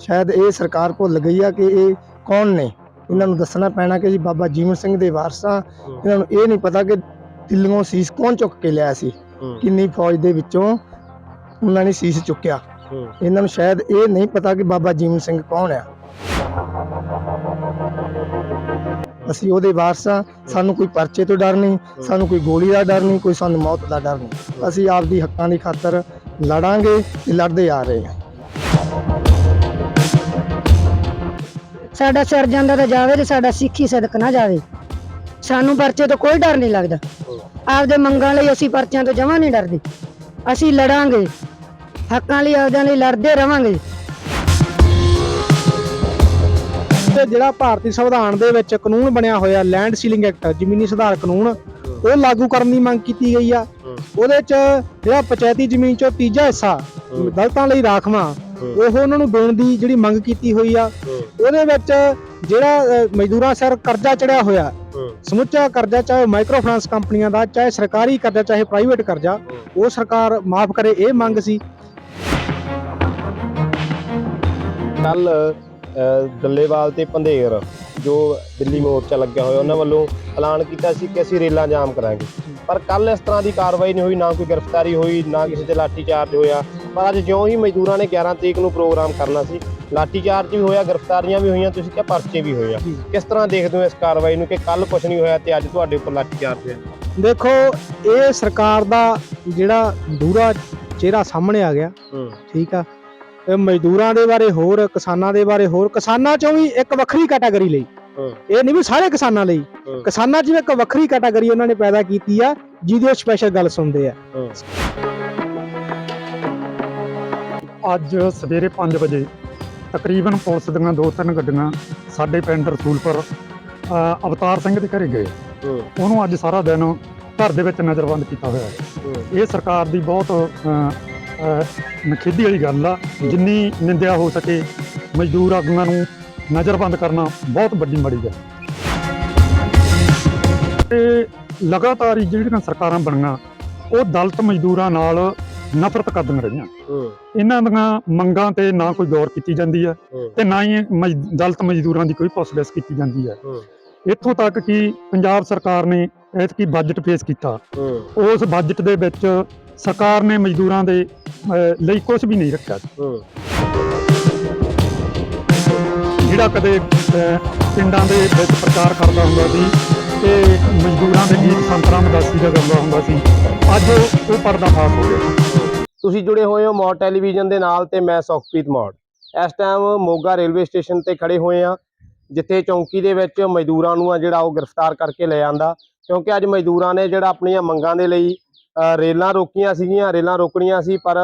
ਸ਼ਾਇਦ ਇਹ ਸਰਕਾਰ ਭੁੱਲ ਗਈ ਆ ਕਿ ਇਹ ਕੌਣ ਨੇ? ਇਹਨਾਂ ਨੂੰ ਦੱਸਣਾ ਪੈਣਾ ਕਿ ਜੀ ਬਾਬਾ ਜੀਵਨ ਸਿੰਘ ਦੇ ਵਾਰਸ। ਇਹਨਾਂ ਨੂੰ ਇਹ ਨਹੀਂ ਪਤਾ ਕਿ ਦਿੱਲੀੋਂ ਸੀਸ ਕੌਣ ਚੁੱਕ ਕੇ ਲਿਆ ਸੀ ਕਿੰਨੀ ਫੌਜ ਦੇ ਵਿੱਚੋਂ ਉਹਨਾਂ ਨੇ ਸੀਸ ਚੁੱਕਿਆ। ਇਹਨਾਂ ਨੂੰ ਸ਼ਾਇਦ ਇਹ ਨਹੀਂ ਪਤਾ ਕਿ ਬਾਬਾ ਜੀਵਨ ਸਿੰਘ ਕੌਣ ਆ। ਅਸੀਂ ਉਹਦੇ ਵਾਰਸ ਸਾਨੂੰ ਕੋਈ ਪਰਚੇ ਤੋਂ ਡਰ ਨਹੀਂ ਸਾਨੂੰ ਕੋਈ ਗੋਲੀ ਦਾ ਡਰ ਨਹੀਂ ਕੋਈ ਸਾਨੂੰ ਮੌਤ ਦਾ ਡਰ ਨਹੀਂ। ਅਸੀਂ ਆਪਦੀ ਹੱਕਾਂ ਦੀ ਖਾਤਰ ਲੜਾਂਗੇ ਤੇ ਲੜਦੇ ਆ ਰਹੇ ਹਾਂ। ਸਾਡਾ ਸਿਰ ਜਾਂਦਾ ਤਾਂ ਜਾਵੇ ਤੇ ਸਾਡਾ ਸਿੱਖੀ ਸਦਕ ਨਾ ਜਾਵੇ। ਸਾਨੂੰ ਪਰਚੇ ਤੋਂ ਕੋਈ ਡਰ ਨਹੀਂ ਲੱਗਦਾ। ਆਪਦੇ ਮੰਗਾਂ ਲਈ ਅਸੀਂ ਪਰਚਿਆਂ ਤੋਂ ਜਮਾਂ ਨਹੀਂ ਡਰਦੇ। ਅਸੀਂ ਲੜਾਂਗੇ। ਹੱਕਾਂ ਲਈ ਆਪਦਿਆਂ ਲਈ ਲੜਦੇ ਰਵਾਂਗੇ। ਤੇ ਜਿਹੜਾ ਭਾਰਤੀ ਸੰਵਿਧਾਨ ਦੇ ਵਿੱਚ ਕਾਨੂੰਨ ਬਣਿਆ ਹੋਇਆ ਲੈਂਡ ਸੀਲਿੰਗ ਐਕਟ ਜ਼ਮੀਨੀ ਸੁਧਾਰ ਕਾਨੂੰਨ ਉਹ ਲਾਗੂ ਕਰਨ ਦੀ ਮੰਗ ਕੀਤੀ ਗਈ ਆ। ਉਹਦੇ ਚ ਜਿਹੜਾ ਪੰਚਾਇਤੀ ਜ਼ਮੀਨ ਚੋਂ ਤੀਜਾ ਹਿੱਸਾ ਦਲਤਾਂ ਲਈ ਰਾਖਵਾਂ। ਉਹ ਉਹਨਾਂ ਨੂੰ ਦੇਣ ਦੀ ਜਿਹੜੀ ਮੰਗ ਕੀਤੀ ਹੋਈ ਆ ਉਹਦੇ ਵਿੱਚ ਜਿਹੜਾ ਮਜ਼ਦੂਰਾਂ ਸਿਰ ਕਰਜ਼ਾ ਚੜਿਆ ਹੋਇਆ ਸਮੁੱਚਾ ਕਰਜ਼ਾ ਚਾਹੇ ਮਾਈਕਰੋ ਫਾਈਨਾਂਸ ਕੰਪਨੀਆਂ ਦਾ ਚਾਹੇ ਸਰਕਾਰੀ ਕਰਜ਼ਾ ਚਾਹੇ ਪ੍ਰਾਈਵੇਟ ਕਰਜ਼ਾ ਉਹ ਸਰਕਾਰ ਮਾਫ ਕਰੇ ਇਹ ਮੰਗ ਸੀ। ਕੱਲ ਡੱਲੇਵਾਲ ਤੇ ਪੰਧੇਰ ਜੋ ਦਿੱਲੀ ਮੋਰਚਾ ਲੱਗਿਆ ਹੋਇਆ ਉਹਨਾਂ ਵੱਲੋਂ ਐਲਾਨ ਕੀਤਾ ਸੀ ਕਿ ਅਸੀਂ ਰੇਲਾਂ ਜਾਮ ਕਰਾਂਗੇ। ਪਰ ਕੱਲ ਇਸ ਤਰ੍ਹਾਂ ਦੀ ਕਾਰਵਾਈ ਨਹੀਂ ਹੋਈ ਨਾ ਕੋਈ ਗ੍ਰਿਫਤਾਰੀ ਹੋਈ ਨਾ ਕਿਸੇ ਤੇ ਲਾਠੀ ਚਾਰਜ ਹੋਇਆ। ਪਰ ਅੱਜ ਜਿਉਂ ਹੀ ਮਜ਼ਦੂਰਾਂ ਨੇ 11 ਤਰੀਕ ਨੂੰ ਪ੍ਰੋਗਰਾਮ ਕਰਨਾ ਸੀ ਲਾਠੀ ਚਾਰਜ ਵੀ ਹੋਇਆ ਗ੍ਰਿਫਤਾਰੀਆਂ ਵੀ ਹੋਈਆਂ ਤੁਸੀਂ ਕਿਹਾ ਪਰਚੇ ਵੀ ਹੋਏ ਆ। ਕਿਸ ਤਰ੍ਹਾਂ ਦੇਖਦੇ ਹੋ ਇਸ ਕਾਰਵਾਈ ਨੂੰ ਕਿ ਕੱਲ ਕੁਝ ਨਹੀਂ ਹੋਇਆ ਤੇ ਅੱਜ ਤੁਹਾਡੇ ਉੱਪਰ ਲਾਠੀ ਚਾਰਜ ਹੋਇਆ? ਦੇਖੋ ਇਹ ਸਰਕਾਰ ਦਾ ਜਿਹੜਾ ਦੂਰਾ ਚਿਹਰਾ ਸਾਹਮਣੇ ਆ ਗਿਆ ਠੀਕ ਆ ਮਜ਼ਦੂਰਾਂ ਦੇ ਬਾਰੇ ਹੋਰ ਕਿਸਾਨਾਂ ਦੇ ਬਾਰੇ ਹੋਰ ਕਿਸਾਨਾਂ ਚੋਂ ਵੀ ਇੱਕ ਵੱਖਰੀ ਕੈਟਾਗਰੀ ਲਈ। ਇਹ ਨਹੀਂ ਵੀ ਸਾਰੇ ਕਿਸਾਨਾਂ ਲਈ। ਕਿਸਾਨਾਂ 'ਚ ਵੀ ਇੱਕ ਵੱਖਰੀ ਕੈਟਾਗਰੀ ਉਹਨਾਂ ਨੇ ਪੈਦਾ ਕੀਤੀ ਆ ਜਿਹਦੀ ਸਪੈਸ਼ਲ ਗੱਲ ਸੁਣਦੇ ਆ। ਅੱਜ ਸਵੇਰੇ 5 ਵਜੇ ਤਕਰੀਬਨ ਪੁਲਿਸ ਦੀਆਂ ਦੋ ਤਿੰਨ ਗੱਡੀਆਂ ਸਾਡੇ ਪਿੰਡ ਰਸੂਲਪੁਰ ਅ, ਅਵਤਾਰ ਸਿੰਘ ਦੇ ਘਰੇ ਗਏ। ਉਹਨੂੰ ਅੱਜ ਸਾਰਾ ਦਿਨ ਘਰ ਦੇ ਵਿੱਚ ਨਜ਼ਰਬੰਦ ਕੀਤਾ ਹੋਇਆ ਹੈ। ਇਹ ਸਰਕਾਰ ਦੀ ਬਹੁਤ ਨਖੇਦੀ ਵਾਲੀ ਗੱਲ ਆ ਜਿੰਨੀ ਨਿੰਦਿਆ ਹੋ ਸਕੇ ਮਜ਼ਦੂਰ ਆਗੂਆਂ ਨੂੰ ਨਜ਼ਰਬੰਦ ਕਰਨਾ ਬਹੁਤ ਵੱਡੀ ਮਾੜੀ ਗੱਲ ਤੇ ਲਗਾਤਾਰ ਹੀ ਜਿਹੜੀਆਂ ਸਰਕਾਰਾਂ ਬਣੀਆਂ ਉਹ ਦਲਿਤ ਮਜ਼ਦੂਰਾਂ ਨਾਲ ਨਫ਼ਰਤ ਕਰਦੀਆਂ ਰਹੀਆਂ। ਹੂੰ। ਇਹਨਾਂ ਦੀਆਂ ਮੰਗਾਂ ਤੇ ਨਾ ਕੋਈ ਗੌਰ ਕੀਤੀ ਜਾਂਦੀ ਹੈ ਹੂੰ। ਤੇ ਨਾ ਹੀ ਦਲਿਤ ਮਜ਼ਦੂਰਾਂ ਦੀ ਕੋਈ ਪੁੱਛਗਿੱਛ ਕੀਤੀ ਜਾਂਦੀ ਹੈ ਹੂੰ। ਇੱਥੋਂ ਤੱਕ ਕਿ ਪੰਜਾਬ ਸਰਕਾਰ ਨੇ ਐਤਕੀ ਬਜਟ ਪੇਸ਼ ਕੀਤਾ। ਹੂੰ। ਉਸ ਬਜਟ ਦੇ ਵਿੱਚ ਸਰਕਾਰ ਨੇ ਮਜ਼ਦੂਰਾਂ ਦੇ ਲਈ ਕੁਝ ਵੀ ਨਹੀਂ ਰੱਖਿਆ। ਜਿਹੜਾ ਕਦੇ ਪਿੰਡਾਂ ਦੇ ਵਿੱਚ ਪ੍ਰਚਾਰ ਕਰਦਾ ਹੁੰਦਾ ਸੀ ਤੇ ਮਜ਼ਦੂਰਾਂ ਦੇ ਗੀਤ ਸੰਤਰਾਮ ਦਾਸੀ ਦਾ ਗਾਉਂਦਾ ਹੁੰਦਾ ਸੀ ਅੱਜ ਉਹ- ਪਰਦਾਫਾਸ਼ ਹੋ ਗਿਆ। ਤੁਸੀਂ ਜੁੜੇ ਹੋਏ ਹੋ ਮੌੜ ਟੈਲੀਵਿਜ਼ਨ ਦੇ ਨਾਲ ਤੇ ਮੈਂ ਸੁਖਪ੍ਰੀਤ ਮੌੜ। ਇਸ ਟਾਈਮ ਮੋਗਾ ਰੇਲਵੇ ਸਟੇਸ਼ਨ ਤੇ ਖੜੇ ਹੋਏ ਆ ਜਿੱਥੇ ਚੌਂਕੀ ਦੇ ਵਿੱਚ ਮਜ਼ਦੂਰਾਂ ਨੂੰ ਆ ਜਿਹੜਾ ਉਹ ਗ੍ਰਿਫਤਾਰ ਕਰਕੇ ਲੈ ਜਾਂਦਾ ਕਿਉਂਕਿ ਅੱਜ ਮਜ਼ਦੂਰਾਂ ਨੇ ਜਿਹੜਾ ਆਪਣੀਆਂ ਮੰਗਾਂ ਦੇ ਲਈ ਰੇਲਾਂ ਰੋਕੀਆਂ ਸੀਗੀਆਂ ਰੇਲਾਂ ਰੋਕਣੀਆਂ ਸੀ ਪਰ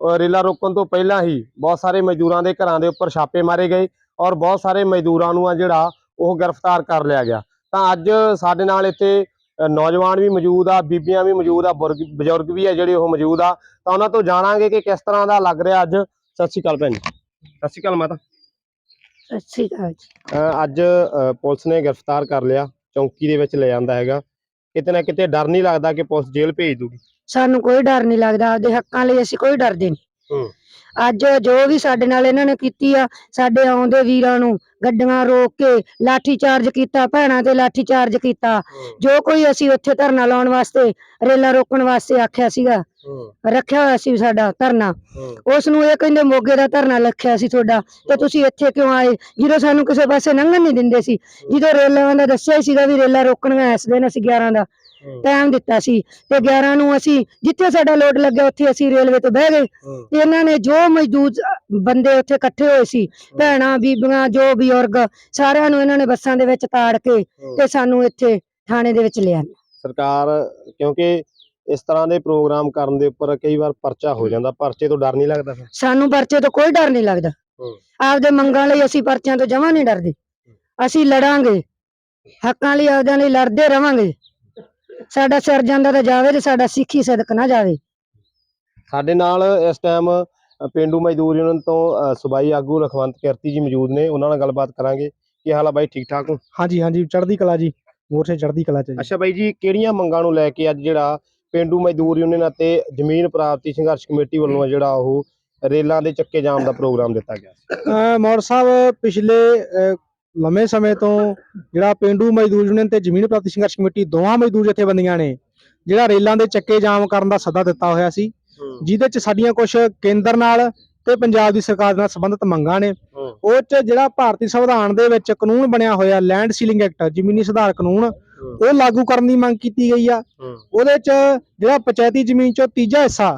ਰੇਲਾਂ ਰੋਕਣ ਤੋਂ ਪਹਿਲਾਂ ਹੀ ਬਹੁਤ ਸਾਰੇ ਮਜ਼ਦੂਰਾਂ ਦੇ ਘਰਾਂ ਦੇ ਉੱਪਰ ਛਾਪੇ ਮਾਰੇ ਗਏ ਔਰ ਬਹੁਤ ਸਾਰੇ ਮਜ਼ਦੂਰਾਂ ਨੂੰ ਆ ਜਿਹੜਾ ਉਹ ਗ੍ਰਿਫਤਾਰ ਕਰ ਲਿਆ ਗਿਆ। ਤਾਂ ਅੱਜ ਸਾਡੇ ਨਾਲ ਇੱਥੇ ਨੌਜਵਾਨ ਵੀ ਮੌਜੂਦ ਆ ਬੀਬੀਆਂ ਵੀ ਮੌਜੂਦ ਆ ਬਜ਼ੁਰਗ ਵੀ ਆ ਜਿਹੜੇ ਉਹ ਮੌਜੂਦ ਆ। ਤਾਂ ਉਹਨਾਂ ਤੋਂ ਜਾਣਾਂਗੇ ਕਿ ਕਿਸ ਤਰ੍ਹਾਂ ਦਾ ਲੱਗ ਰਿਹਾ ਅੱਜ। ਸਤਿ ਸ਼੍ਰੀ ਅਕਾਲ ਭੈਣ ਸਤਿ ਸ਼੍ਰੀ ਅਕਾਲ ਮਾਤਾ। ਸਤਿ ਸ੍ਰੀ ਅਕਾਲ ਜੀ। ਅੱਜ ਪੁਲਿਸ ਨੇ ਗ੍ਰਿਫਤਾਰ ਕਰ ਲਿਆ ਚੌਂਕੀ ਦੇ ਵਿੱਚ ਲੈ ਜਾਂਦਾ ਹੈਗਾ। ਕਿਤੇ ਨਾ ਕਿਤੇ ਡਰ ਨਹੀਂ ਲੱਗਦਾ ਕਿ ਪੁਲਿਸ ਜੇਲ੍ਹ ਭੇਜ ਦੂਗੀ। ਸਾਨੂੰ ਕੋਈ ਡਰ ਨਹੀਂ ਲੱਗਦਾ, ਆਪਦੇ ਹੱਕਾਂ ਲਈ ਅਸੀਂ ਕੋਈ ਡਰਦੇ ਨਹੀਂ। ਅੱਜ ਜੋ ਵੀ ਸਾਡੇ ਨਾਲ ਇਹਨਾਂ ਨੇ ਕੀਤੀ ਆ ਸਾਡੇ ਆਉਂਦੇ ਵੀਰਾਂ ਨੂੰ ਗੱਡੀਆਂ ਰੋਕ ਕੇ ਲਾਠੀ ਚਾਰਜ ਕੀਤਾ ਭੈਣਾਂ ਤੇ ਲਾਠੀ ਚਾਰਜ ਕੀਤਾ। ਜੋ ਕੋਈ ਅਸੀਂ ਉੱਥੇ ਧਰਨਾ ਲਾਉਣ ਵਾਸਤੇ ਰੇਲਾਂ ਰੋਕਣ ਵਾਸਤੇ ਆਖਿਆ ਸੀਗਾ। ਰੱਖਿਆ ਹੋਇਆ ਸੀ ਸਾਡਾ ਧਰਨਾ। ਉਸ ਨੂੰ ਇਹ ਕਹਿੰਦੇ ਮੋਗੇ ਦਾ ਧਰਨਾ ਰੱਖਿਆ ਸੀ ਤੁਹਾਡਾ। ਤੇ ਤੁਸੀਂ ਇੱਥੇ ਕਿਉਂ ਆਏ? ਜਦੋਂ ਸਾਨੂੰ ਕਿਸੇ ਪਾਸੇ ਲੰਘਣ ਨਹੀਂ ਦਿੰਦੇ ਸੀ। ਜਦੋਂ ਰੇਲਾਂ ਦਾ ਦੱਸਿਆ ਸੀਗਾ ਵੀ ਰੇਲਾਂ ਰੋਕਣੀਆਂ ਇਸ ਦਿਨ ਅਸੀਂ 11 ਦਾ। ਟਾਈਮ ਦਿੱਤਾ ਸੀ ਤੇ 11 ਨੂੰ ਅਸੀਂ ਜਿੱਥੇ ਸਾਡਾ ਲੋਡ ਲੱਗਿਆ ਉੱਥੇ ਅਸੀਂ ਰੇਲਵੇ ਤੋਂ ਬਹਿ ਗਏ। ਤੇ ਇਹਨਾਂ ਨੇ ਜੋ ਮਜ਼ਦੂਰ ਬੰਦੇ ਉੱਥੇ ਇਕੱਠੇ ਹੋਏ ਸੀ ਭੈਣਾਂ ਬੀਬੀਆਂ ਜੋ ਬਜ਼ੁਰਗ ਸਾਰਿਆਂ ਨੂੰ ਇਹਨਾਂ ਨੇ ਬੱਸਾਂ ਦੇ ਵਿੱਚ ਤਾੜ ਕੇ ਤੇ ਸਾਨੂੰ ਇੱਥੇ ਥਾਣੇ ਦੇ ਵਿੱਚ ਲਿਆ। ਸਰਕਾਰ ਕਿਉਂਕਿ ਇਸ ਤਰ੍ਹਾਂ ਦੇ ਪ੍ਰੋਗਰਾਮ ਕਰਨ ਦੇ ਉੱਪਰ ਕਈ ਵਾਰ ਪਰਚਾ ਹੋ ਜਾਂਦਾ ਪਰਚੇ ਤੋਂ ਡਰ ਨਹੀਂ ਲੱਗਦਾ ਫਿਰ? ਸਾਨੂੰ ਪਰਚੇ ਤੋਂ ਕੋਈ ਡਰ ਨਹੀਂ ਲੱਗਦਾ। ਆਪਦੇ ਮੰਗਾਂ ਲਈ ਅਸੀਂ ਪਰਚਿਆਂ ਤੋਂ ਜਮਾਂ ਨਹੀਂ ਡਰਦੇ। ਅਸੀਂ ਲੜਾਂਗੇ। ਹੱਕਾਂ ਲਈ ਆਪਦਿਆਂ ਲਈ ਲੜਦੇ ਰਵਾਂਗੇ। ਸਾਡਾ ਸਿਰ ਜਾਂਦਾ ਤਾਂ ਜਾਵੇ ਤੇ ਸਾਡਾ ਸਿੱਖੀ ਸਦਕ ਨਾ ਜਾਵੇ। ਸਾਡੇ ਨਾਲ ਇਸ ਟਾਈਮ ਪਿੰਡੂ ਮਜ਼ਦੂਰ ਯੂਨੀਅਨ ਤੋਂ ਸੂਬਾਈ ਆਗੂ ਲਖਵੰਤ ਕਿਰਤੀ ਜੀ ਮੌਜੂਦ ਨੇ ਉਹਨਾਂ ਨਾਲ ਗੱਲਬਾਤ ਕਰਾਂਗੇ। ਕੀ ਹਾਲ ਆ ਬਾਈ ਠੀਕ ਠਾਕ ਹੋ? ਹਾਂਜੀ ਹਾਂਜੀ ਚੜ੍ਹਦੀ ਕਲਾ ਜੀ ਮੋਰਚੇ ਚੜ੍ਹਦੀ ਕਲਾ ਚ ਜੀ। ਅੱਛਾ ਬਾਈ ਜੀ ਕਿਹੜੀਆਂ ਮੰਗਾਂ ਨੂੰ ਲੈ ਕੇ ਅੱਜ ਜਿਹੜਾ ਪਿੰਡੂ ਮਜ਼ਦੂਰ ਯੂਨੀਅਨ ਅਤੇ ਜ਼ਮੀਨ ਪ੍ਰਾਪਤੀ ਸੰਘਰਸ਼ ਕਮੇਟੀ ਵੱਲੋਂ ਆ ਜਿਹੜਾ ਉਹ ਰੇਲਾਂ ਦੇ ਚੱਕੇ ਜਾਮ ਦਾ ਪ੍ਰੋਗਰਾਮ ਦਿੱਤਾ ਗਿਆ ਮੌੜ ਸਾਹਿਬ ਪਿਛਲੇ ਲੰਮੇ ਸਮੇਂ ਤੋਂ ਜਿਹੜਾ ਪਿੰਡੂ ਮਜ਼ਦੂਰ ਯੂਨੀਅਨ ਤੇ ਜ਼ਮੀਨ ਪ੍ਰਾਪਤੀ ਸੰਘਰਸ਼ ਕਮੇਟੀ ਦੋਵਾਂ ਮਜ਼ਦੂਰ ਜਥੇਬੰਦੀਆਂ ਨੇ ਜਿਹੜਾ ਰੇਲਾਂ ਦੇ ਚੱਕੇ ਜਾਮ ਕਰਨ ਦਾ ਸੱਦਾ ਦਿੱਤਾ ਹੋਇਆ ਸੀ ਜਿਹਦੇ ਚ ਸਾਡੀਆਂ ਕੁਝ ਕੇਂਦਰ ਨਾਲ ਤੇ ਪੰਜਾਬ ਦੀ ਸਰਕਾਰ ਨਾਲ ਸੰਬੰਧਿਤ ਮੰਗਾਂ ਨੇ। ਉਹ ਚ ਜਿਹੜਾ ਭਾਰਤੀ ਸੰਵਿਧਾਨ ਦੇ ਵਿੱਚ ਕਾਨੂੰਨ ਬਣਿਆ ਹੋਇਆ ਲੈਂਡ ਸੀਲਿੰਗ ਐਕਟ ਜ਼ਮੀਨੀ ਸੁਧਾਰ ਕਾਨੂੰਨ ਉਹ ਲਾਗੂ ਕਰਨ ਦੀ ਮੰਗ ਕੀਤੀ ਗਈ ਆ। ਉਹਦੇ ਚ ਜਿਹੜਾ ਪੰਚਾਇਤੀ ਜ਼ਮੀਨ ਚੋਂ ਤੀਜਾ ਹਿੱਸਾ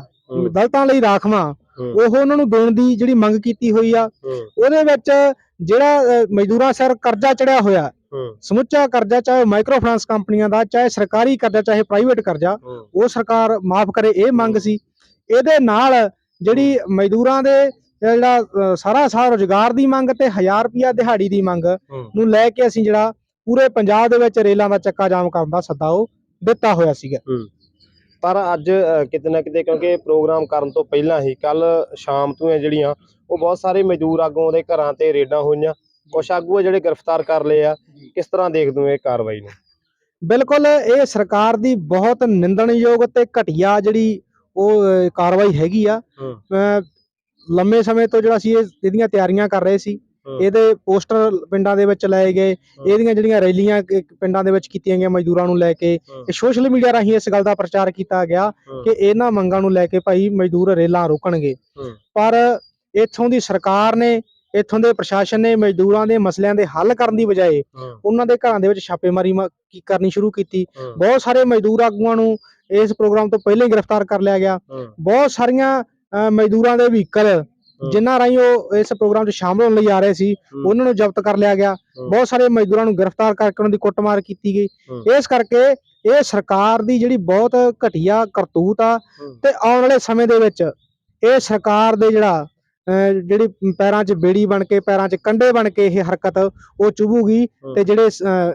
ਦਲਤਾਂ ਲਈ ਰਾਖਵਾਂ ਉਹ ਉਹਨਾਂ ਨੂੰ ਦੇਣ ਦੀ ਜਿਹੜੀ ਮੰਗ ਕੀਤੀ ਹੋਈ ਆ ਉਹਦੇ ਵਿੱਚ ਜਿਹੜਾ ਮਜ਼ਦੂਰਾਂ ਸਿਰ ਕਰਜ਼ਾ ਚੜਿਆ ਹੋਇਆ ਸਮੁੱਚਾ ਕਰਜ਼ਾ ਚਾਹੇ ਮਾਈਕਰੋ ਫਾਈਨਾਂਸ ਕੰਪਨੀਆਂ ਦਾ ਚਾਹੇ ਸਰਕਾਰੀ ਕਰਜ਼ਾ ਚਾਹੇ ਪ੍ਰਾਈਵੇਟ ਕਰਜ਼ਾ ਉਹ ਸਰਕਾਰ ਮਾਫ ਕਰੇ ਇਹ ਮੰਗ ਸੀ। ਇਹਦੇ ਨਾਲ ਜਿਹੜੀ ਮਜ਼ਦੂਰਾਂ ਦੇ ਜਿਹੜਾ ਸਾਰਾ ਸਾਰਾ ਰੋਜ਼ਗਾਰ ਦੀ ਮੰਗ ਤੇ 1000 ਰੁਪਿਆ ਦਿਹਾੜੀ ਦੀ ਮੰਗ ਨੂੰ ਲੈ ਕੇ ਅਸੀਂ ਜਿਹੜਾ ਪੂਰੇ ਪੰਜਾਬ ਦੇ ਵਿੱਚ ਰੇਲਾਂ ਦਾ ਚੱਕਾ ਜਾਮ ਕਰਨ ਦਾ ਸੱਦਾ ਉਹ ਦਿੱਤਾ ਹੋਇਆ ਸੀਗਾ। ਪਰ ਅੱਜ ਕਿਤੇ ਨਾ ਕਿਤੇ ਕਿਉਂਕਿ ਪ੍ਰੋਗਰਾਮ ਕਰਨ ਤੋਂ ਪਹਿਲਾਂ ਹੀ ਕੱਲ ਸ਼ਾਮ ਤੋਂ ਹੈ ਜਿਹੜੀਆਂ ਉਹ ਬਹੁਤ ਸਾਰੇ ਮਜ਼ਦੂਰ ਆਗੂਆਂ ਦੇ ਘਰਾਂ ਤੇ ਰੇਡਾਂ ਹੋਈਆਂ। ਕੁਛ ਆਗੂ ਜਿਹੜੇ ਗ੍ਰਿਫਤਾਰ ਕਰ ਲਏ ਆ। ਕਿਸ ਤਰ੍ਹਾਂ ਦੇਖਦੇ ਹੋ ਇਹ ਕਾਰਵਾਈ ਨੂੰ? ਬਿਲਕੁਲ ਇਹ ਸਰਕਾਰ ਦੀ ਬਹੁਤ ਨਿੰਦਣਯੋਗ ਤੇ ਘਟੀਆ ਜਿਹੜੀ ਉਹ ਕਾਰਵਾਈ ਹੈਗੀ ਆ। ਲੰਮੇ ਸਮੇਂ ਤੋਂ ਜਿਹੜਾ ਸੀ ਇਹ ਇਹਦੀਆਂ ਤਿਆਰੀਆਂ ਕਰ ਰਹੇ ਸੀ। ਇਹਦੇ ਪੋਸਟਰ ਪਿੰਡਾਂ ਦੇ ਵਿੱਚ ਲਾਏ ਗਏ। ਇਹਦੀਆਂ ਜਿਹੜੀਆਂ ਰੈਲੀਆਂ ਪਿੰਡਾਂ ਦੇ ਵਿੱਚ ਕੀਤੀਆਂ ਗਈਆਂ ਮਜ਼ਦੂਰਾਂ ਨੂੰ ਲੈ ਕੇ। ਹੂੰ। ਤੇ ਸੋਸ਼ਲ ਮੀਡੀਆ ਰਾਹੀਂ ਇਸ ਗੱਲ ਦਾ ਪ੍ਰਚਾਰ ਕੀਤਾ ਗਿਆ। ਕਿ ਇਹਨਾਂ ਮੰਗਾਂ ਨੂੰ ਲੈ ਕੇ ਭਾਈ ਮਜ਼ਦੂਰ ਰੇਲਾਂ ਰੋਕਣਗੇ। ਪਰ ਇੱਥੋਂ ਦੀ ਸਰਕਾਰ ਨੇ ਇੱਥੋਂ ਦੇ ਪ੍ਰਸ਼ਾਸਨ ਨੇ ਮਜ਼ਦੂਰਾਂ ਦੇ ਮਸਲਿਆਂ ਦੇ ਹੱਲ ਕਰਨ ਦੀ ਬਜਾਏ ਉਹਨਾਂ ਦੇ ਘਰਾਂ ਦੇ ਵਿੱਚ ਛਾਪੇਮਾਰੀ ਕਰਨੀ ਸ਼ੁਰੂ ਕੀਤੀ। ਬਹੁਤ ਸਾਰੇ ਮਜ਼ਦੂਰ ਆਗੂਆਂ ਨੂੰ ਇਸ ਪ੍ਰੋਗਰਾਮ ਤੋਂ ਪਹਿਲਾਂ ਹੀ ਗ੍ਰਿਫਤਾਰ ਕਰ ਲਿਆ ਗਿਆ। ਬਹੁਤ ਸਾਰੀਆਂ ਮਜ਼ਦੂਰਾਂ ਦੇ ਵਹੀਕਲ ਜਿਨ੍ਹਾਂ ਰਾਹੀਂ ਉਹ ਇਸ ਪ੍ਰੋਗਰਾਮ 'ਚ ਸ਼ਾਮਲ ਹੋਣ ਲਈ ਆ ਰਹੇ ਸੀ ਉਹਨਾਂ ਨੂੰ ਜ਼ਬਤ ਕਰ ਲਿਆ ਗਿਆ। ਬਹੁਤ ਸਾਰੇ ਮਜ਼ਦੂਰਾਂ ਨੂੰ ਗ੍ਰਿਫਤਾਰ ਕਰਕੇ ਉਹਨਾਂ ਦੀ ਕੁੱਟਮਾਰ ਕੀਤੀ ਗਈ। ਇਸ ਕਰਕੇ ਇਹ ਸਰਕਾਰ ਦੀ ਜਿਹੜੀ ਬਹੁਤ ਘਟੀਆ ਕਰਤੂਤ ਆ। ਤੇ ਆਉਣ ਵਾਲੇ ਸਮੇਂ ਦੇ ਵਿੱਚ ਇਹ ਸਰਕਾਰ ਦੇ ਜਿਹੜਾ ਜਿਹੜੀ ਪੈਰਾਂ 'ਚ ਬੇੜੀ ਬਣ ਕੇ ਪੈਰਾਂ 'ਚ ਕੰਡੇ ਬਣ ਕੇ ਇਹ ਹਰਕਤ ਉਹ ਚੁਭੂਗੀ। ਤੇ ਜਿਹੜੇ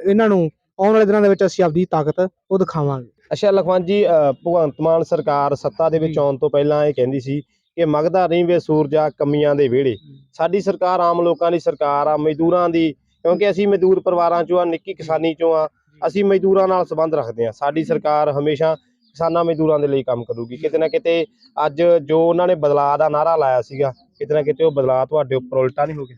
ਇਹਨਾਂ ਨੂੰ ਆਉਣ ਵਾਲੇ ਦਿਨਾਂ ਦੇ ਵਿੱਚ ਅਸੀਂ ਆਪਦੀ ਤਾਕਤ ਉਹ ਦਿਖਾਵਾਂਗੇ ਅੱਛਾ ਲਖਵੰਤ ਜੀ ਭਗਵੰਤ ਮਾਨ ਸਰਕਾਰ ਸੱਤਾ ਦੇ ਵਿੱਚ। ਆਉਣ ਤੋਂ ਪਹਿਲਾਂ ਇਹ ਕਹਿੰਦੀ ਸੀ ਕਿ ਮਗਦਾ ਨਹੀਂ ਵੇ ਸੂਰਜਾ ਕਮੀਆਂ ਦੇ ਵਿਹੜੇ। ਸਾਡੀ ਸਰਕਾਰ ਆਮ ਲੋਕਾਂ ਦੀ ਸਰਕਾਰ ਆ ਮਜ਼ਦੂਰਾਂ ਦੀ ਕਿਉਂਕਿ ਅਸੀਂ ਮਜ਼ਦੂਰ ਪਰਿਵਾਰਾਂ ਚੋਂ ਆ ਨਿੱਕੀ ਕਿਸਾਨੀ ਚੋਂ ਆ ਅਸੀਂ ਮਜ਼ਦੂਰਾਂ ਨਾਲ ਸੰਬੰਧ ਰੱਖਦੇ ਆ। ਸਾਡੀ ਸਰਕਾਰ ਹਮੇਸ਼ਾ ਕਿਸਾਨਾਂ ਮਜ਼ਦੂਰਾਂ ਦੇ ਲਈ ਕੰਮ ਕਰੂਗੀ। ਕਿਤੇ ਨਾ ਕਿਤੇ ਅੱਜ ਜੋ ਉਹਨਾਂ ਨੇ ਬਦਲਾਅ ਦਾ ਨਾਰਾ ਲਾਇਆ ਸੀਗਾ ਕਿਤੇ ਨਾ ਕਿਤੇ ਉਹ ਬਦਲਾਅ ਤੁਹਾਡੇ ਉੱਪਰ ਉਲਟਾ ਨਹੀਂ ਹੋ ਗਿਆ।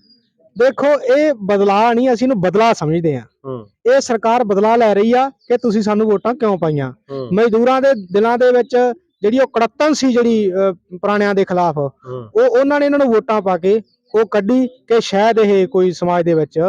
ਦੇਖੋ ਇਹ ਬਦਲਾਅ ਨਹੀਂ ਅਸੀਂ ਇਹਨੂੰ ਬਦਲਾਅ ਸਮਝਦੇ ਹੂੰ। ਇਹ ਸਰਕਾਰ ਬਦਲਾ ਲੈ ਰਹੀ ਆ ਕਿ ਤੁਸੀਂ ਸਾਨੂੰ ਵੋਟਾਂ ਕਿਉਂ ਪਾਈਆਂ? ਮਜ਼ਦੂਰਾਂ ਦੇ ਦਿਲਾਂ ਦੇ ਵਿੱਚ ਜਿਹੜੀ ਉਹ ਕੜੱਤਨ ਸੀ ਜਿਹੜੀ ਪੁਰਾਣਿਆਂ ਦੇ ਖਿਲਾਫ ਉਹ ਹੂੰ ਉਹਨਾਂ ਨੇ ਇਹਨਾਂ ਨੂੰ ਵੋਟਾਂ ਪਾ ਕੇ ਉਹ ਕੱਢੀ ਕਿ ਸ਼ਾਇਦ ਇਹ ਕੋਈ ਸਮਾਜ ਦੇ ਵਿੱਚ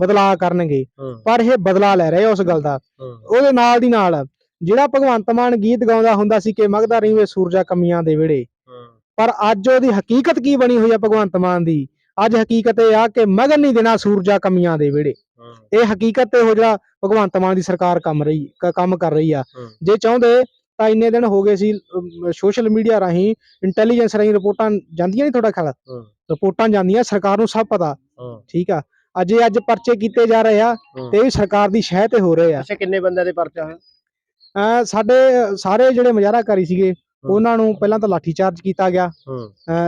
ਬਦਲਾਅ ਕਰਨਗੇ। ਹੂੰ। ਪਰ ਇਹ ਬਦਲਾ ਲੈ ਰਹੇ ਉਸ ਗੱਲ ਦਾ। ਹੂੰ। ਉਹਦੇ ਨਾਲ ਦੀ ਨਾਲ ਜਿਹੜਾ ਭਗਵੰਤ ਮਾਨ ਗੀਤ ਗਾਉਂਦਾ ਹੁੰਦਾ ਸੀ ਕਿ ਮਗਦਾ ਰਹੀ ਵੇ ਸੂਰਜਾ ਕਮੀਆਂ ਦੇ ਵਿਹੜੇ। ਹੂੰ। ਪਰ ਅੱਜ ਉਹਦੀ ਹਕੀਕਤ ਕੀ ਬਣੀ ਹੋਈ ਆ ਭਗਵੰਤ ਮਾਨ ਦੀ? ਅੱਜ ਹਕੀਕਤ ਇਹ ਆ ਕਿ ਮਗਨ ਨਹੀਂ ਦੇਣਾ ਸੂਰਜਾ ਕਮੀਆਂ ਦੇ ਵਿਹੜੇ। ਹੂੰ। ਇਹ ਹਕੀਕਤ ਤੇ ਉਹ ਜਿਹੜਾ ਭਗਵੰਤ ਮਾਨ ਦੀ ਸਰਕਾਰ ਕੰਮ ਰਹੀ ਕੰਮ ਕਰ ਰਹੀ ਆ। ਜੇ ਚਾਹੁੰਦੇ ਤਾਂ ਇੰਨੇ ਦਿਨ ਹੋ ਗਏ ਸੀ ਸੋਸ਼ਲ ਮੀਡੀਆ ਰਾਹੀਂ ਇੰਟੈਲੀਜੈਂਸ ਰਾਹੀਂ ਰਿਪੋਰਟਾਂ ਜਾਂਦੀਆਂ ਨਹੀਂ ਤੁਹਾਡਾ ਖਿਆਲ। ਰਿਪੋਰਟਾਂ ਜਾਂਦੀਆਂ ਸਰਕਾਰ ਨੂੰ ਸਭ ਪਤਾ। ਠੀਕ ਆ। ਅੱਜ ਅੱਜ ਪਰਚੇ ਕੀਤੇ ਜਾ ਰਹੇ ਆ। ਤੇ ਇਹ ਸਰਕਾਰ ਦੀ ਸ਼ਹਿ ਤੇ ਹੋ ਰਹੇ ਆ। ਅੱਛਾ ਕਿੰਨੇ ਬੰਦਿਆਂ ਦੇ ਪਰਚਾ ਹੋਇਆ? ਸਾਡੇ ਸਾਰੇ ਜਿਹੜੇ ਮੁਜ਼ਾਹਰਾਕਾਰੀ ਸੀਗੇ ਉਹਨਾਂ ਨੂੰ ਪਹਿਲਾਂ ਤਾਂ ਲਾਠੀ ਚਾਰਜ ਕੀਤਾ ਗਿਆ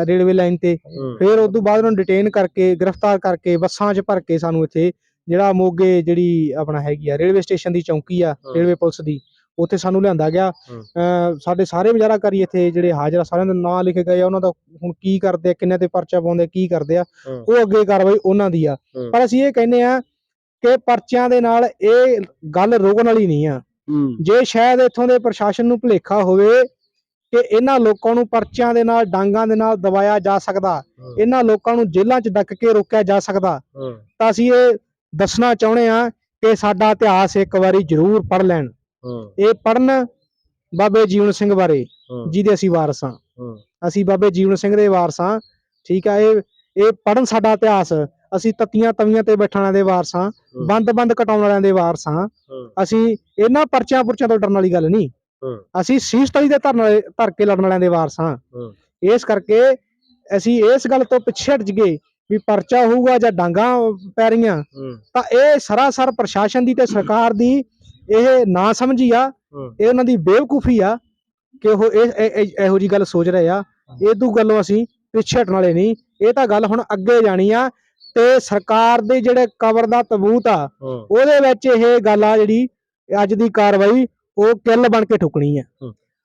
ਰੇਲਵੇ ਲਾਈਨ ਤੇ। ਫਿਰ ਉਸ ਤੋਂ ਬਾਅਦ ਉਹਨਾਂ ਨੂੰ ਡਿਟੇਨ ਕਰਕੇ ਗ੍ਰਿਫਤਾਰ ਕਰਕੇ ਬੱਸਾਂ 'ਚ ਭਰ ਕੇ ਸਾਨੂੰ ਇੱਥੇ ਜਿਹੜਾ ਮੋਗੇ ਜਿਹੜੀ ਆਪਣਾ ਹੈਗੀ ਆ ਰੇਲਵੇ ਸਟੇਸ਼ਨ ਦੀ ਚੌਂਕੀ ਆ। ਰੇਲਵੇ ਪੁਲਿਸ ਦੀ ਉੱਥੇ ਸਾਨੂੰ ਲਿਆਂਦਾ ਗਿਆ। ਅਹ ਸਾਡੇ ਸਾਰੇ ਮੁਜ਼ਾਹਰਾਕਾਰੀ ਇੱਥੇ ਜਿਹੜੇ ਹਾਜ਼ਰ ਆ ਸਾਰਿਆਂ ਦੇ ਨਾਂ ਲਿਖੇ ਗਏ ਆ ਉਹਨਾਂ ਦਾ ਹੁਣ ਕੀ ਕਰਦੇ ਆ ਕਿੰਨੇ ਤੇ ਪਰਚਾ ਪਾਉਂਦੇ ਆ, ਕੀ ਕਰਦੇ ਆ ਹੂੰ। ਉਹ ਅੱਗੇ ਕਾਰਵਾਈ ਉਹਨਾਂ ਦੀ ਆ ਹੂੰ। ਪਰ ਅਸੀਂ ਇਹ ਕਹਿੰਦੇ ਆ ਕਿ ਪਰਚਿਆਂ ਦੇ ਨਾਲ ਇਹ ਗੱਲ ਰੋਕਣ ਵਾਲੀ ਨਹੀਂ ਆ ਹੂੰ ਜੇ ਸ਼ਾਇਦ ਇੱਥੋਂ ਦੇ ਪ੍ਰਸ਼ਾਸਨ ਨੂੰ ਭੁਲੇਖਾ ਹੋਵੇ ਕਿ ਇਹਨਾਂ ਲੋਕਾਂ ਨੂੰ ਪਰਚਿਆਂ ਦੇ ਨਾਲ ਡਾਂਗਾਂ ਦੇ ਨਾਲ ਦਬਾਇਆ ਜਾ ਸਕਦਾ। ਇਹਨਾਂ ਲੋਕਾਂ ਨੂੰ ਜੇਲ੍ਹਾਂ 'ਚ ਡੱਕ ਕੇ ਰੋਕਿਆ ਜਾ ਸਕਦਾ ਤਾਂ ਅਸੀਂ ਇਹ ਦੱਸਣਾ ਚਾਹੁੰਦੇ ਆ ਕਿ ਸਾਡਾ ਇਤਿਹਾਸ ਇੱਕ ਵਾਰੀ ਜ਼ਰੂਰ ਪੜ੍ਹ ਲੈਣ ਇਹ ਪੜਨ ਬਾਬੇ ਜੀਵਨ ਸਿੰਘ ਬਾਰੇ ਜਿਹਦੇ ਅਸੀਂ ਵਾਰਸ ਹੂੰ। ਅਸੀਂ ਬਾਬੇ ਜੀਵਨ ਸਿੰਘ ਦੇ ਵਾਰਸ ਹਾਂ ਠੀਕ ਆ ਇਹ ਇਹ ਪੜਨ ਸਾਡਾ ਇਤਿਹਾਸ। ਅਸੀਂ ਤਤੀਆਂ ਤਵੀਆਂ ਤੇ ਬੈਠਣ ਦੇ ਵਾਰਸ ਹਾਂ ਹੂੰ। ਬੰਦ ਬੰਦ ਕਟਾਉਣ ਵਾਲਿਆਂ ਦੇ ਵਾਰਸ ਹੂੰ। ਅਸੀਂ ਇਹਨਾਂ ਪਰਚਿਆਂ ਪੁਰਚਿਆਂ ਤੋਂ ਡਰਨ ਵਾਲੀ ਗੱਲ ਨਹੀਂ। ਅਸੀਂ ਸੀਸ ਤਲੀ ਦੇ ਧਰਨ ਵਾਲੇ ਧਰ ਕੇ ਲੜਨ ਵਾਲਿਆਂ ਦੇ ਵਾਰਸ ਹਾਂ। ਹੂੰ। ਇਸ ਕਰਕੇ ਅਸੀਂ ਇਸ ਗੱਲ ਤੋਂ ਪਿੱਛੇ ਹਟ ਜਗੇ ਵੀ ਪਰਚਾ ਹੋਊਗਾ ਜਾਂ ਡਾਂਗਾ ਪੈ ਰਹੀਆਂ ਤਾਂ ਇਹ ਸਰਾਸਰ ਪ੍ਰਸ਼ਾਸਨ ਦੀ ਤੇ ਸਰਕਾਰ ਦੀ ਇਹ ਨਾ ਸਮਝੀ ਆ ਇਹ ਉਹਨਾਂ ਦੀ ਬੇਵਕੂਫੀ ਆ ਕਿ ਉਹ ਇਹ ਇਹ- ਜੀ ਗੱਲ ਸੋਚ ਰਹੇ ਆ। ਇਹ ਤੋਂ ਗੱਲੋਂ ਅਸੀਂ ਪਿੱਛੇ ਹਟਣ ਵਾਲੇ ਨਹੀਂ। ਇਹ ਤਾਂ ਗੱਲ ਹੁਣ ਅੱਗੇ ਜਾਣੀ ਆ ਤੇ ਸਰਕਾਰ ਦੇ ਜਿਹੜੇ ਕਬਰ ਦਾ ਤਬੂਤ ਆ ਉਹਦੇ ਵਿੱਚ ਇਹ ਗੱਲ ਆ ਜਿਹੜੀ ਅੱਜ ਦੀ ਕਾਰਵਾਈ ਉਹ ਕਿੱਲ ਬਣ ਕੇ ਠੁਕਣੀ ਆ।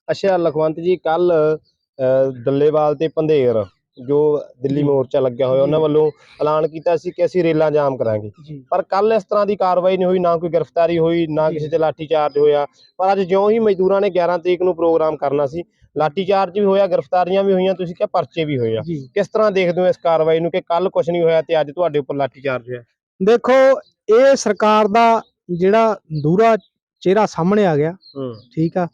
ਅੱਛਾ ਲਖਵੰਤ ਜੀ ਕੱਲ ਡੱਲੇਵਾਲ ਤੇ ਪੰਧੇਰ। ਜੋ ਦਿੱਲੀ ਮੋਰਚਾ ਲੱਗਿਆ ਹੋਇਆ ਉਹਨਾਂ ਵੱਲੋਂ ਐਲਾਨ ਕੀਤਾ ਸੀ ਕਿ ਅਸੀਂ ਰੇਲਾਂ ਜਾਮ ਕਰਾਂਗੇ। ਪਰ ਕੱਲ ਇਸ ਤਰ੍ਹਾਂ ਦੀ ਕਾਰਵਾਈ ਨਹੀਂ ਹੋਈ ਨਾ ਕੋਈ ਗ੍ਰਿਫਤਾਰੀ ਹੋਈ ਨਾ ਕਿਸੇ ਤੇ ਲਾਠੀ ਚਾਰਜ ਹੋਇਆ। ਪਰ ਅੱਜ ਜਿਉਂ ਹੀ ਮਜ਼ਦੂਰਾਂ ਨੇ 11 ਤਰੀਕ ਨੂੰ ਪ੍ਰੋਗਰਾਮ ਕਰਨਾ ਸੀ ਲਾਠੀ ਚਾਰਜ ਵੀ ਹੋਇਆ ਗ੍ਰਿਫਤਾਰੀਆਂ ਵੀ ਹੋਈਆਂ ਤੁਸੀਂ ਕਿਹਾ ਪਰਚੇ ਵੀ ਹੋਏ ਆ। ਕਿਸ ਤਰ੍ਹਾਂ ਦੇਖਦੇ ਹੋ ਇਸ ਕਾਰਵਾਈ ਨੂੰ ਕਿ ਕੱਲ ਕੁਝ ਨਹੀਂ ਹੋਇਆ ਤੇ ਅੱਜ ਤੁਹਾਡੇ ਉੱਪਰ ਲਾਠੀ ਚਾਰਜ ਹੋਇਆ? ਦੇਖੋ ਇਹ ਸਰਕਾਰ ਦਾ ਜਿਹੜਾ ਦੂਰਾ ਚਿਹਰਾ ਸਾਹਮਣੇ ਆ ਗਿਆ। ਠੀਕ ਆ।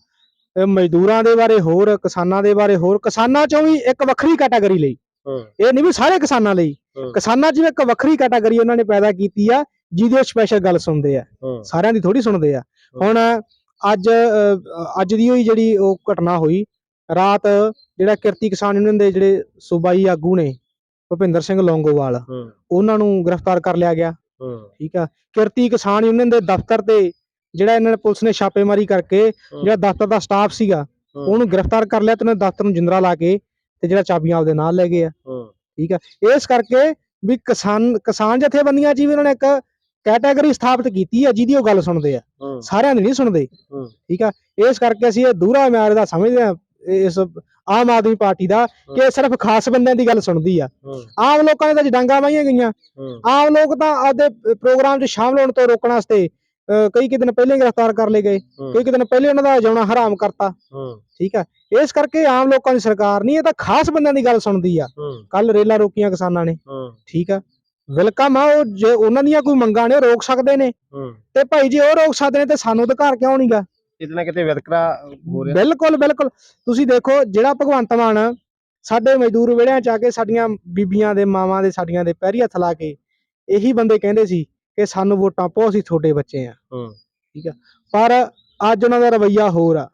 ਮਜ਼ਦੂਰਾਂ ਦੇ ਬਾਰੇ ਹੋਰ ਕਿਸਾਨਾਂ ਦੇ ਬਾਰੇ ਹੋਰ ਕਿਸਾਨਾਂ ਚੋਂ ਵੀ ਇੱਕ ਵੱਖਰੀ ਕੈਟਾਗਰੀ ਲਈ। ਇਹ ਨਹੀਂ ਵੀ ਸਾਰੇ ਕਿਸਾਨਾਂ ਲਈ। ਕਿਸਾਨਾਂ 'ਚ ਵੀ ਇੱਕ ਵੱਖਰੀ ਕੈਟਾਗਰੀ ਉਹਨਾਂ ਨੇ ਪੈਦਾ ਕੀਤੀ ਆ ਜਿਹਦੀ ਸਪੈਸ਼ਲ ਗੱਲ ਸੁਣਦੇ ਆ। ਸਾਰਿਆਂ ਦੀ ਥੋੜੀ ਸੁਣਦੇ ਆ। ਹੁਣ ਅੱਜ ਅੱਜ ਦੀ ਹੋਈ ਜਿਹੜੀ ਉਹ ਘਟਨਾ ਹੋਈ ਰਾਤ ਜਿਹੜਾ ਕਿਰਤੀ ਕਿਸਾਨ ਯੂਨੀਅਨ ਦੇ ਜਿਹੜੇ ਸੂਬਾਈ ਆਗੂ ਨੇ ਭੁਪਿੰਦਰ ਸਿੰਘ ਲੌਂਗੋਵਾਲ ਉਹਨਾਂ ਨੂੰ ਗ੍ਰਿਫਤਾਰ ਕਰ ਲਿਆ ਗਿਆ। ਠੀਕ ਆ। ਕਿਰਤੀ ਕਿਸਾਨ ਯੂਨੀਅਨ ਦੇ ਦਫ਼ਤਰ ਤੇ ਜਿਹੜਾ ਇਹਨਾਂ ਨੇ ਪੁਲਿਸ ਨੇ ਛਾਪੇਮਾਰੀ ਕਰਕੇ ਜਿਹੜਾ ਦਫ਼ਤਰ ਦਾ ਸਟਾਫ ਸੀਗਾ। ਉਹਨੂੰ ਗ੍ਰਿਫਤਾਰ ਕਰ ਲਿਆ ਤੇ ਉਹਨੇ ਦਫ਼ਤਰ ਨੂੰ ਜਿੰਦਰਾ ਲਾ ਕੇ ਤੇ ਜਿਹੜਾ ਚਾਬੀਆਂ ਆਪਦੇ ਨਾਲ ਲੈ ਗਏ ਆ। ਠੀਕ ਆ? ਇਸ ਕਰਕੇ ਵੀ ਕਿਸਾਨ ਕਿਸਾਨ ਜਥੇਬੰਦੀਆਂ ਜੀ ਵੀ ਉਹਨਾਂ ਨੇ ਇੱਕ ਕੈਟਾਗਰੀ ਸਥਾਪਿਤ ਕੀਤੀ ਆ ਜਿਹਦੀ ਉਹ ਗੱਲ ਸੁਣਦੇ ਆ। ਸਾਰਿਆਂ ਦੀ ਨਹੀਂ ਸੁਣਦੇ। ਠੀਕ ਆ? ਇਸ ਕਰਕੇ ਅਸੀਂ ਇਹ ਦੂਰਾ ਮਿਆਰ ਦਾ ਸਮਝਦੇ ਆ ਇਸ ਆਮ ਆਦਮੀ ਪਾਰਟੀ ਦਾ ਕਿ ਸਿਰਫ ਖਾਸ ਬੰਦਿਆਂ ਦੀ ਗੱਲ ਸੁਣਦੀ ਆ। ਆਮ ਲੋਕਾਂ ਨੇ ਤਾਂ ਜਡਾਂਗਾ ਵਾਹੀਆਂ ਗਈਆਂ। ਆਮ ਲੋਕ ਤਾਂ ਆਪਦੇ ਪ੍ਰੋਗਰਾਮ 'ਚ ਸ਼ਾਮਲ ਹੋਣ ਤੋਂ ਰੋਕਣ ਵਾਸਤੇ ਕਈ ਕਿ ਦਿਨ ਪਹਿਲੇ ਹੀ ਗ੍ਰਿਫਤਾਰ ਕਰ ਲਏ ਗਏ। ਕਈ ਕਿ ਦਿਨ ਪਹਿਲੇ ਉਹਨਾਂ ਦਾ ਜਾਣਾ ਹਰਾਮ ਕਰਤਾ। ਹੂੰ। ਠੀਕ ਆ। ਇਸ ਕਰਕੇ ਆਮ ਲੋਕਾਂ ਦੀ ਸਰਕਾਰ ਨਹੀਂ ਇਹ ਤਾਂ ਖਾਸ ਬੰਦਿਆਂ ਦੀ ਗੱਲ ਸੁਣਦੀ ਆ। ਹੂੰ। ਕੱਲ ਰੇਲਾਂ ਰੋਕੀਆਂ ਕਿਸਾਨਾਂ ਨੇ। ਹੂੰ। ਠੀਕ ਆ। ਵੈਲਕਮ ਆ ਉਹ ਜੇ ਉਹਨਾਂ ਦੀਆਂ ਕੋਈ ਮੰਗਾਂ ਨੇ ਰੋਕ ਸਕਦੇ ਨੇ। ਹੂੰ। ਤੇ ਭਾਈ ਜੇ ਉਹ ਰੋਕ ਸਕਦੇ ਨੇ ਤੇ ਸਾਨੂੰ ਅਧਿਕਾਰ ਕਿਉਂ ਨਹੀਂਗਾ ਕਿਤੇ ਨਾ ਕਿਤੇ ਵਿਤਕਰਾ ਹੋ ਰਿਹਾ। ਬਿਲਕੁਲ ਬਿਲਕੁਲ। ਤੁਸੀਂ ਦੇਖੋ ਜਿਹੜਾ ਭਗਵੰਤ ਮਾਨ ਸਾਡੇ ਮਜ਼ਦੂਰ ਵਿਹੜਿਆਂ ਚ ਆ ਕੇ ਸਾਡੀਆਂ ਬੀਬੀਆਂ ਦੇ ਮਾਵਾਂ ਦੇ ਸਾਡੀਆਂ ਦੇ ਪੈਰੀ ਹੱਥ ਲਾ ਕੇ ਇਹੀ ਬੰਦੇ ਕਹਿੰਦੇ ਸੀ ਕਿ ਸਾਨੂੰ ਵੋਟਾਂ ਪਾਓ ਅਸੀਂ ਤੁਹਾਡੇ ਬੱਚੇ ਆ। ਹੂੰ। ਪਰ ਅੱਜ ਉਹਨਾਂ ਦਾ ਰਵਈਆ ਹੋਰ ਆ।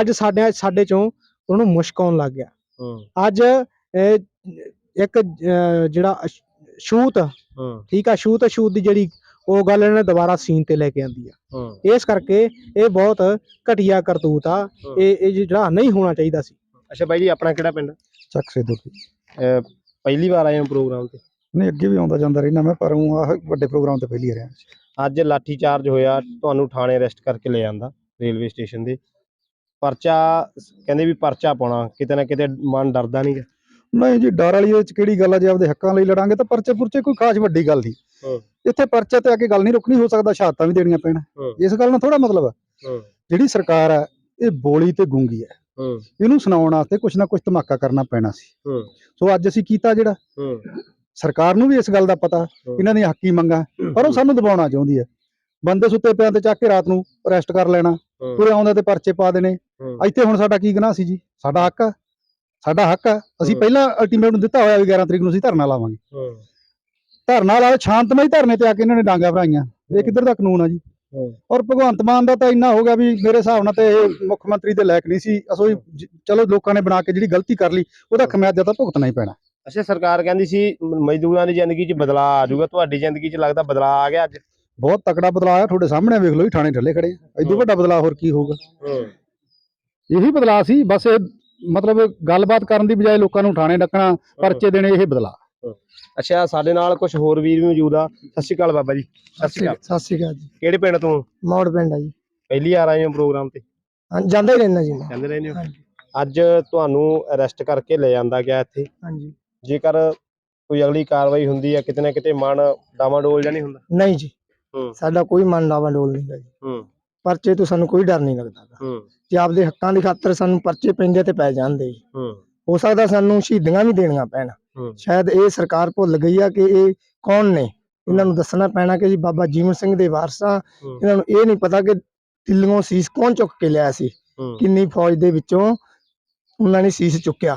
ਅੱਜ ਸਾਡੇ ਸਾਡੇ ਚੋਂ ਉਹਨੂੰ ਮੁਸ਼ਕ ਆਉਣ ਲੱਗ ਗਿਆ। ਹੂੰ। ਅੱਜ ਇੱਕ ਜਿਹੜਾ ਛੂਤ ਠੀਕ ਆ? ਛੂਤ ਛੂਤ ਦੀ ਜਿਹੜੀ ਉਹ ਗੱਲ ਇਹਨਾਂ ਨੇ ਦੁਬਾਰਾ ਸੀਨ ਤੇ ਲੈ ਕੇ ਆਂਦੀ ਆ। ਹੂੰ। ਇਸ ਕਰਕੇ ਇਹ ਬਹੁਤ ਘਟੀਆ ਕਰਤੂਤ ਆ। ਇਹ ਇਹ ਜਿਹੜਾ ਨਹੀਂ ਹੋਣਾ ਚਾਹੀਦਾ ਸੀ। ਅੱਛਾ ਬਾਈ ਜੀ ਆਪਣਾ ਕਿਹੜਾ ਪਿੰਡ? ਚੱਕ ਸੇ ਦੁਖੀ ਅਹ ਪਹਿਲੀ ਵਾਰ ਆਏ ਹੋ ਪ੍ਰੋਗਰਾਮ ਤੇ? ਨਹੀਂ ਅੱਗੇ ਵੀ ਆਉਂਦਾ ਜਾਂਦਾ ਰਹਿਣਾ ਮੈਂ ਪਰ ਉਹ ਆਹ ਵੱਡੇ ਪ੍ਰੋਗਰਾਮ ਤੇ ਪਹਿਲੀ ਰਿਹਾ ਅੱਜ ਲਾਠੀ ਚਾਰਜ ਹੋਇਆ ਤੁਹਾਨੂੰ ਥਾਣੇ ਅਰੈਸਟ ਕਰਕੇ ਲੈ ਜਾਂਦਾ ਰੇਲਵੇ ਸਟੇਸ਼ਨ ਦੇ। ਪਰਚਾ ਕਹਿੰਦੇ ਵੀ ਪਰਚਾ ਪਾਉਣਾ ਕਿਤੇ ਨਾ ਕਿਤੇ ਮਨ ਡਰਦਾ ਨਹੀਂਗਾ ਨਹੀਂ ਜੀ ਡਰ ਵਾਲੀ ਇਹ ਚ ਕਿਹੜੀ ਗੱਲ ਆ ਜੇ ਆਪਦੇ ਹੱਕਾਂ ਲਈ ਲੜਾਂਗੇ ਤਾਂ ਪਰਚੇ ਪੁਰਚੇ ਕੋਈ ਖਾਸ ਵੱਡੀ ਗੱਲ ਨਹੀਂ। ਹੂੰ। ਇੱਥੇ ਪਰਚੇ ਤੇ ਆ ਕੇ ਗੱਲ ਨਹੀਂ ਰੁਕਣੀ ਹੋ ਸਕਦਾ ਸ਼ਹਾਦਤਾਂ ਵੀ ਦੇਣੀਆਂ ਪੈਣ। ਹੂੰ। ਇਸ ਗੱਲ ਨਾਲ ਥੋੜਾ ਮਤਲਬ ਆ। ਹੂੰ। ਜਿਹੜੀ ਸਰਕਾਰ ਹੈ ਇਹ ਬੋਲੀ ਤੇ ਗੂੰਗੀ ਹੈ ਹੂੰ। ਇਹਨੂੰ ਸੁਣਾਉਣ ਵਾਸਤੇ ਕੁਛ ਨਾ ਕੁਛ ਧਮਾਕਾ ਕਰਨਾ ਪੈਣਾ ਸੀ। ਹੂੰ। ਸੋ ਅੱਜ ਅਸੀਂ ਕੀਤਾ ਜਿਹੜਾ। ਹੂੰ। ਸਰਕਾਰ ਨੂੰ ਵੀ ਇਸ ਗੱਲ ਦਾ ਪਤਾ। ਇਹਨਾਂ ਦੀਆਂ ਹੱਕੀ ਮੰਗਾਂ ਪਰ ਉਹ ਸਾਨੂੰ ਦਬਾਉਣਾ ਚਾਹੁੰਦੀ ਹੈ। ਬੰਦੇ ਸੁੱਤੇ ਪਿਆਂ ਤੇ ਚੱਕ ਕੇ ਰਾਤ ਨੂੰ ਅਰੈਸਟ ਕਰ ਲੈਣਾ। ਪੂਰੇ ਆਉਂਦੇ ਤੇ ਪਰਚੇ ਪਾ ਦੇਣੇ। ਇੱਥੇ ਹੁਣ ਸਾਡਾ ਕੀ ਗੁਨਾਹ ਸੀ ਜੀ? ਸਾਡਾ ਹੱਕ ਆ। ਸਾਡਾ ਹੱਕ ਆ। ਅਸੀਂ। ਪਹਿਲਾਂ ਅਲਟੀਮੇਟਮ ਦਿੱਤਾ ਹੋਇਆ ਵੀ 11 ਤਰੀਕ ਨੂੰ ਅਸੀਂ ਧਰਨਾ ਲਾਵਾਂਗੇ। ਧਰਨਾ ਲਾਓ ਸ਼ਾਂਤਮਈ ਧਰਨੇ ਤੇ ਆ ਕੇ ਇਹਨਾਂ ਨੇ ਡਾਂਗਾ ਭਰਾਈਆਂ ਇਹ ਕਿੱਧਰ ਦਾ ਕਾਨੂੰਨ ਆ ਜੀ। ਔਰ ਭਗਵੰਤ ਮਾਨ ਦਾ ਤਾਂ ਇੰਨਾ ਹੋ ਗਿਆ ਵੀ ਮੇਰੇ ਹਿਸਾਬ ਨਾਲ ਤੇ ਇਹ ਮੁੱਖ ਮੰਤਰੀ ਦੇ ਲਾਇਕ ਨਹੀਂ ਸੀ। ਅਸੋ ਚਲੋ ਲੋਕਾਂ ਨੇ ਬਣਾ ਕੇ ਜਿਹੜੀ ਗਲਤੀ ਕਰ ਲਈ ਉਹਦਾ ਖਮਿਆਜ਼ਾ ਤਾਂ ਭੁਗਤਣਾ ਹੀ ਪੈਣਾ। ਅੱਛਾ ਸਰਕਾਰ ਕਹਿੰਦੀ ਸੀ ਮਜ਼ਦੂਰਾਂ ਦੀ ਜ਼ਿੰਦਗੀ 'ਚ ਬਦਲਾਅ ਆ ਜਾਊਗਾ। ਤੁਹਾਡੀ ਜ਼ਿੰਦਗੀ 'ਚ ਲੱਗਦਾ ਬਦਲਾਅ ਆ ਗਿਆ ਅੱਜ? ਬਹੁਤ ਤਕੜਾ ਬਦਲਾਅ ਆ ਤੁਹਾਡੇ ਸਾਹਮਣੇ ਵੇਖ ਲਓ ਜੀ ਥਾਣੇ ਢੱਲੇ ਖੜੇ ਆ। ਇਦੋਂ। ਵੱਡਾ ਬਦਲਾਅ ਹੋਰ ਕੀ ਹੋਊਗਾ? ਹੂੰ। ਇਹੀ ਬਦਲਾਅ ਸੀ ਬਸ ਇਹ ਮਤਲਬ ਗੱਲਬਾਤ ਕਰਨ ਦੀ ਬਜਾਏ ਲੋਕਾਂ ਨੂੰ ਥਾਣੇ ਡੱਕਣਾ ਪਰਚੇ ਦੇਣੇ ਇਹ ਬਦਲਾਅ। ਅੱਛਾ ਸਾਡੇ ਨਾਲ ਕੁਝ ਹੋਰ ਵੀਰ ਵੀ ਮੌਜੂਦ ਆ। ਸਤਿ ਸ਼੍ਰੀ ਅਕਾਲ ਬਾਬਾ ਜੀ। ਸਤਿ ਸ਼੍ਰੀ ਅਕਾਲ। ਸਤਿ ਸ਼੍ਰੀ ਅਕਾਲ ਜੀ। ਕਿਹੜੇ ਪਿੰਡ ਤੋਂ? ਮੌੜ ਪਿੰਡ ਆ ਜੀ। ਪਹਿਲੀ ਵਾਰ ਆਏ ਹੋ ਪ੍ਰੋਗਰਾਮ ਤੇ? ਹਾਂ ਜਾਂਦਾ ਹੀ ਰਹਿਣਾ ਜੀ। ਮੈਂ ਕਹਿੰਦੇ ਰਹਿੰਦੇ ਹੋ? ਅੱਜ ਤੁਹਾਨੂੰ ਅਰੈਸਟ ਕਰਕੇ ਲੈ ਜਾਂਦਾ ਗਿਆ ਇੱਥੇ। ਹਾਂਜੀ। ਜੇਕਰ ਕੋਈ ਅਗਲੀ ਕਾਰਵਾਈ ਹੁੰਦੀ ਹੈ ਕਿਤੇ ਨਾ ਕਿਤੇ ਮਨ ਡਾਵਾਡੋਲ ਜਾਂ ਨਹੀਂ ਹੁੰਦਾ? ਨਹੀਂ ਜੀ। ਹੂੰ। ਸਾਡਾ ਕੋਈ ਮਨ ਲਾਵਾ ਡੋਲ ਨਹੀਂ ਗਾ ਜੀ। ਹੂੰ। ਪਰਚੇ ਤੋਂ ਸਾਨੂੰ ਕੋਈ ਡਰ ਨਹੀਂ ਲੱਗਦਾ ਗਾ। ਹੂੰ। ਜੇ ਆਪਦੇ ਹੱਕਾਂ ਦੀ ਖਾਤਰ ਸਾਨੂੰ ਪਰਚੇ ਪੈਂਦੇ ਤੇ ਪੈ ਜਾਂਦੇ ਜੀ। ਹੂੰ। ਹੋ ਸਕਦਾ ਸਾਨੂੰ ਸ਼ਹੀਦੀਆਂ ਵੀ ਦੇਣੀਆਂ ਪੈਣ। ਹੂੰ। ਸ਼ਾਇਦ ਇਹ ਸਰਕਾਰ ਭੁੱਲ ਗਈ ਆ ਕਿ ਇਹ ਕੌਣ ਨੇ? ਇਹਨਾਂ ਨੂੰ ਦੱਸਣਾ ਪੈਣਾ ਕਿ ਜੀ ਬਾਬਾ ਜੀਵਨ ਸਿੰਘ ਦੇ ਵਾਰਸ ਹੂੰ। ਇਹਨਾਂ ਨੂੰ ਇਹ ਨਹੀਂ ਪਤਾ ਕਿ ਦਿੱਲੀੋਂ ਸੀਸ ਕੌਣ ਚੁੱਕ ਕੇ ਲਿਆ ਸੀ? ਹੂੰ। ਕਿੰਨੀ ਫੌਜ ਦੇ ਵਿੱਚੋਂ ਉਹਨਾਂ ਨੇ ਸੀਸ ਚੁੱਕਿਆ?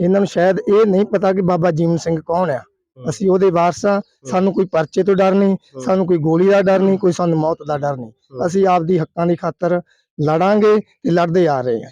ਇਹਨਾਂ ਨੂੰ ਸ਼ਾਇਦ ਇਹ ਨਹੀਂ ਪਤਾ ਕਿ ਬਾਬਾ ਜੀਵਨ ਸਿੰਘ ਕੌਣ ਆ। ਅਸੀਂ ਉਹਦੇ ਵਾਰਸ ਆ ਸਾਨੂੰ ਕੋਈ ਪਰਚੇ ਤੋਂ ਡਰ ਨਹੀਂ ਸਾਨੂੰ ਕੋਈ ਗੋਲੀ ਦਾ ਡਰ ਨਹੀਂ ਕੋਈ ਸਾਨੂੰ ਮੌਤ ਦਾ ਡਰ ਨਹੀਂ। ਅਸੀਂ ਆਪਦੀ ਹੱਕਾਂ ਦੀ ਖਾਤਰ ਲੜਾਂਗੇ ਤੇ ਲੜਦੇ ਆ ਰਹੇ ਹਾਂ।